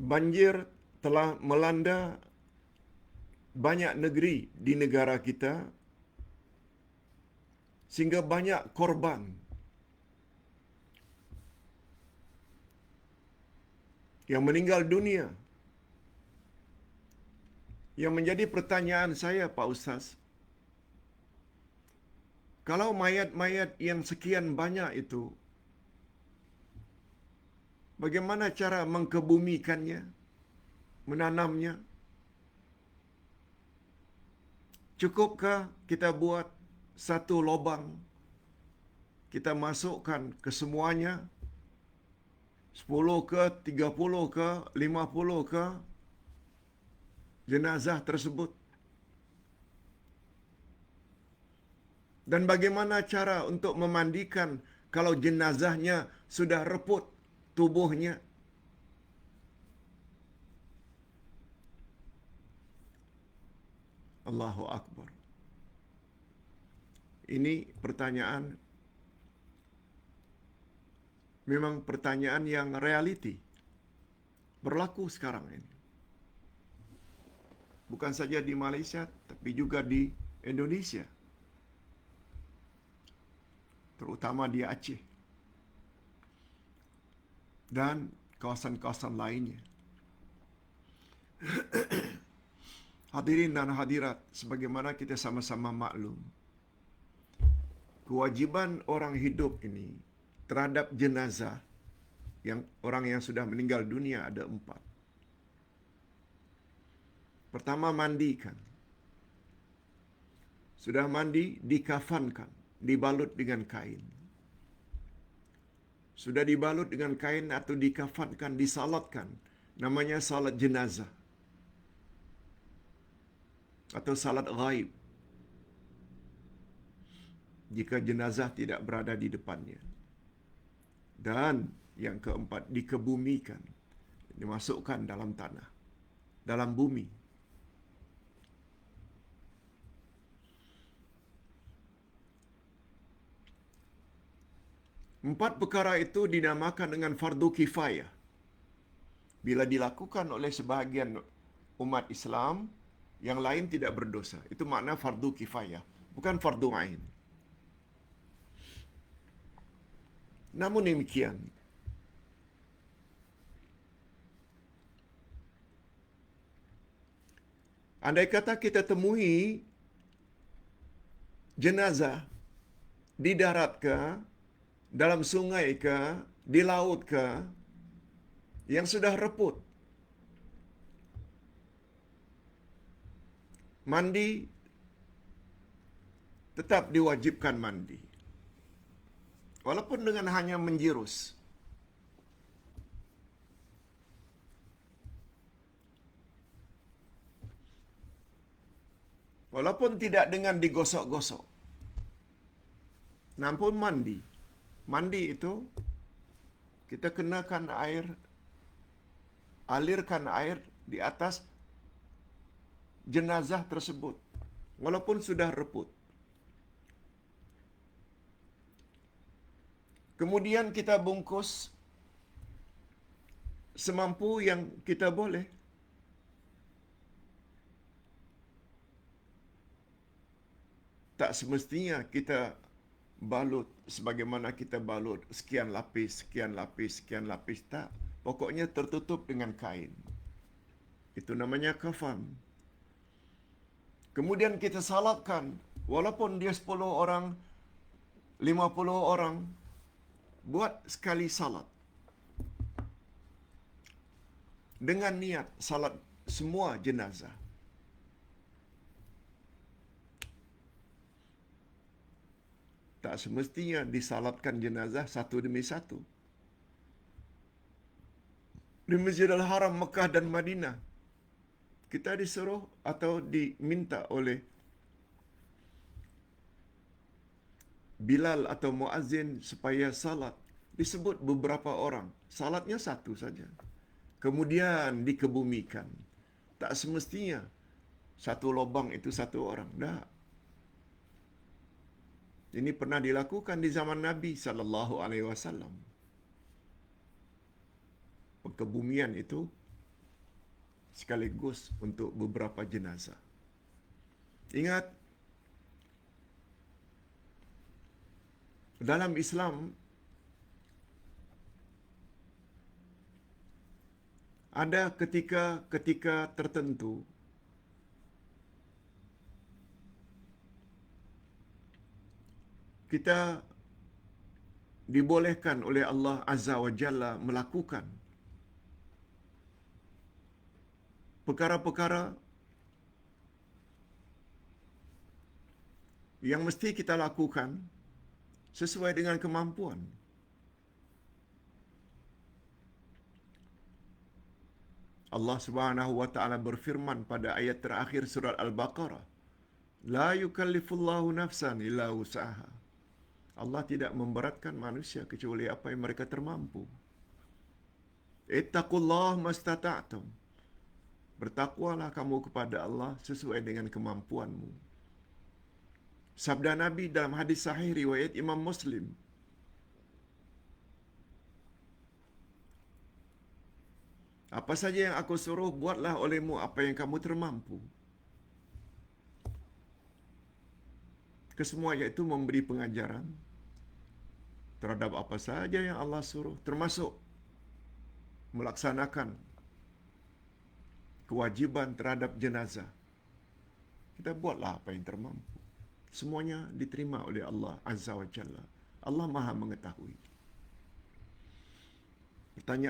Banjir telah melanda banyak negeri di negara kita sehingga banyak korban. Yang meninggal dunia. Yang menjadi pertanyaan saya Pak Ustaz. Kalau mayat-mayat yang sekian banyak itu Bagaimana cara mengkebumikannya? Menanamnya? Cukupkah kita buat satu lubang? Kita masukkan ke semuanya? 10 ke, 30 ke, 50 ke jenazah tersebut? Dan bagaimana cara untuk memandikan kalau jenazahnya sudah reput tubuhnya. Allahu Akbar. Ini pertanyaan memang pertanyaan yang realiti berlaku sekarang ini. Bukan saja di Malaysia tapi juga di Indonesia. Terutama di Aceh dan kawasan-kawasan lainnya. Hadirin dan hadirat, sebagaimana kita sama-sama maklum, kewajiban orang hidup ini terhadap jenazah yang orang yang sudah meninggal dunia ada empat. Pertama, mandikan. Sudah mandi, dikafankan, dibalut dengan kain sudah dibalut dengan kain atau dikafatkan, disalatkan. Namanya salat jenazah. Atau salat ghaib. Jika jenazah tidak berada di depannya. Dan yang keempat, dikebumikan. Dimasukkan dalam tanah. Dalam bumi. Empat perkara itu dinamakan dengan fardu kifayah. Bila dilakukan oleh sebahagian umat Islam, yang lain tidak berdosa. Itu makna fardu kifayah, bukan fardu ain. Namun demikian, andai kata kita temui jenazah di darat ke dalam sungai ke, di laut ke, yang sudah reput. Mandi tetap diwajibkan mandi. Walaupun dengan hanya menjirus. Walaupun tidak dengan digosok-gosok. Nampun mandi mandi itu kita kenakan air alirkan air di atas jenazah tersebut. Walaupun sudah reput. Kemudian kita bungkus semampu yang kita boleh. Tak semestinya kita balut sebagaimana kita balut sekian lapis, sekian lapis, sekian lapis tak. Pokoknya tertutup dengan kain. Itu namanya kafan. Kemudian kita salatkan walaupun dia 10 orang, 50 orang buat sekali salat. Dengan niat salat semua jenazah. Tak semestinya disalatkan jenazah satu demi satu. Di Masjidil Haram Mekah dan Madinah, kita disuruh atau diminta oleh Bilal atau Muazzin supaya salat. Disebut beberapa orang. Salatnya satu saja. Kemudian dikebumikan. Tak semestinya satu lubang itu satu orang. Tak. Ini pernah dilakukan di zaman Nabi sallallahu alaihi wasallam. kebumian itu sekaligus untuk beberapa jenazah. Ingat, dalam Islam ada ketika-ketika tertentu kita dibolehkan oleh Allah Azza wa Jalla melakukan perkara-perkara yang mesti kita lakukan sesuai dengan kemampuan. Allah Subhanahu wa taala berfirman pada ayat terakhir surat Al-Baqarah, "La yukallifullahu nafsan illa wus'aha." Allah tidak memberatkan manusia kecuali apa yang mereka termampu. Ittaqullah mastata'tum. Bertakwalah kamu kepada Allah sesuai dengan kemampuanmu. Sabda Nabi dalam hadis sahih riwayat Imam Muslim. Apa saja yang aku suruh, buatlah olehmu apa yang kamu termampu. Kesemuanya itu memberi pengajaran terhadap apa saja yang Allah suruh, termasuk melaksanakan kewajiban terhadap jenazah. Kita buatlah apa yang termampu. Semuanya diterima oleh Allah Azza wa Jalla. Allah Maha mengetahui. Pertanyaan